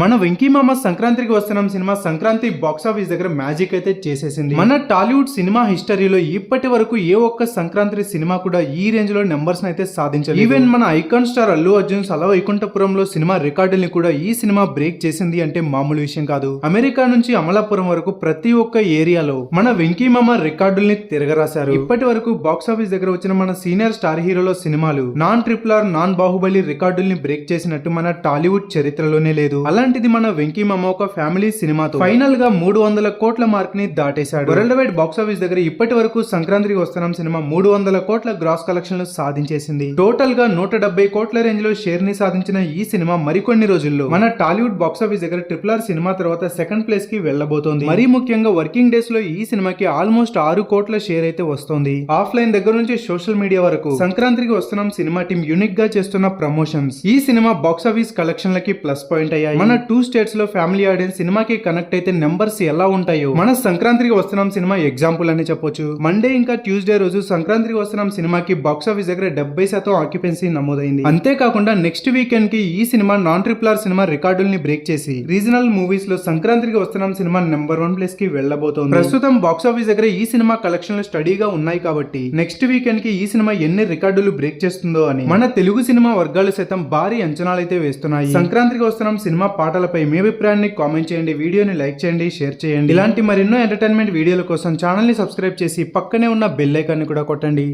మన వెంకీ మామ సంక్రాంతికి వస్తున్నాం సినిమా సంక్రాంతి బాక్స్ ఆఫీస్ దగ్గర మ్యాజిక్ అయితే చేసేసింది. మన టాలీవుడ్ సినిమా హిస్టరీలో ఇప్పటి వరకు ఏ ఒక్క సంక్రాంతి సినిమా కూడా ఈ రేంజ్లో నెంబర్స్ అయితే సాధించారు ఈవెన్ మన ఐకాన్ స్టార్ అల్లు అర్జున్ సల వైకుంఠపురంలో సినిమా రికార్డుల్ని కూడా ఈ సినిమా బ్రేక్ చేసింది అంటే మామూలు విషయం కాదు. అమెరికా నుంచి అమలాపురం వరకు ప్రతి ఒక్క ఏరియాలో మన వెంకీ మామ రికార్డుల్ని తిరగరాశారు. ఇప్పటి వరకు బాక్స్ ఆఫీస్ దగ్గర వచ్చిన మన సీనియర్ స్టార్ హీరోల సినిమాలు non triple R non Baahubali రికార్డుల్ని break చేసినట్టు మన టాలీవుడ్ చరిత్రలోనే లేదు. అలాంటిది మన వెంకీమామ ఒక ఫ్యామిలీ సినిమాతో. ఫైనల్గా మూడు వందల కోట్ల మార్క్ని దాటేశాడు. వరల్డ్ వైడ్ బాక్స్ ఆఫీస్ దగ్గర ఇప్పటి వరకు సంక్రాంతికి వస్తున్నాం సినిమా మూడు వందల కోట్ల గ్రాస్ కలెక్షన్లు సాధించేసింది. టోటల్గా నూట డెబ్బై కోట్ల రేంజ్లో షేర్ని సాధించిన ఈ సినిమా మరికొన్ని రోజుల్లో. మన టాలీవుడ్ బాక్స్ ఆఫీస్ దగ్గర ట్రిపుల్ ఆర్ సినిమా తర్వాత సెకండ్ ప్లేస్కి వెళ్ళబోతోంది మరీ ముఖ్యంగా వర్కింగ్ డేస్లో ఈ సినిమాకి ఆల్మోస్ట్ ఆరు కోట్ల షేర్ అయితే వస్తోంది. ఆఫ్లైన్ దగ్గర నుంచి సోషల్ మీడియా వరకు సంక్రాంతికి వస్తున్నాం సినిమా టీం యూనిక్గా చేస్తున్న ప్రమోషన్స్ ఈ సినిమా బాక్స్ ఆఫీస్ కలెక్షన్లకి ప్లస్ పాయింట్ అయ్యాయి. మన టూ స్టేట్స్లో ఫ్యామిలీ ఆడియన్స్ సినిమాకి కనెక్ట్ అయితే నెంబర్స్ ఎలా ఉంటాయో? మన సంక్రాంతికి వస్తున్నాం సినిమా ఎగ్జాంపుల్ అని చెప్పొచ్చు. మండే ఇంకా ట్యూస్డే రోజు సంక్రాంతికి వస్తున్నాం సినిమాకి బాక్స్ ఆఫీస్ దగ్గర డెబ్బై శాతం ఆక్యుపెన్సీ నమోదైంది. అంతేకాకుండా నెక్స్ట్ వీకెండ్కి ఈ సినిమా నాన్ ట్రిపుల్ సినిమా రికార్డుల్ని బ్రేక్ చేసి రీజనల్ మూవీస్లో సంక్రాంతికి వస్తున్నాం సినిమా నెంబర్ వన్ ప్లేస్కి వెళ్ళబోతోంది. ప్రస్తుతం బాక్స్ ఆఫీస్ దగ్గర ఈ సినిమా కలెక్షన్లు స్టడీగా ఉన్నాయి కాబట్టి నెక్స్ట్ వీకెండ్కి ఈ సినిమా ఎన్ని రికార్డులు బ్రేక్ చేస్తుందో అని మన తెలుగు సినిమా వర్గాలు సైతం భారీ అంచనాలు అయితే వేస్తున్నాయి. సంక్రాంతికి వస్తున్నాం సినిమా పాటలపై మీ అభిప్రాయాన్ని కామెంట్ చేయండి. వీడియోని లైక్ చేయండి షేర్ చేయండి. ఇలాంటి మరెన్నో ఎంటర్టైన్మెంట్ వీడియోల కోసం ఛానల్ని సబ్స్క్రైబ్ చేసి పక్కనే ఉన్న బెల్ ఐకాన్ని కూడా కొట్టండి.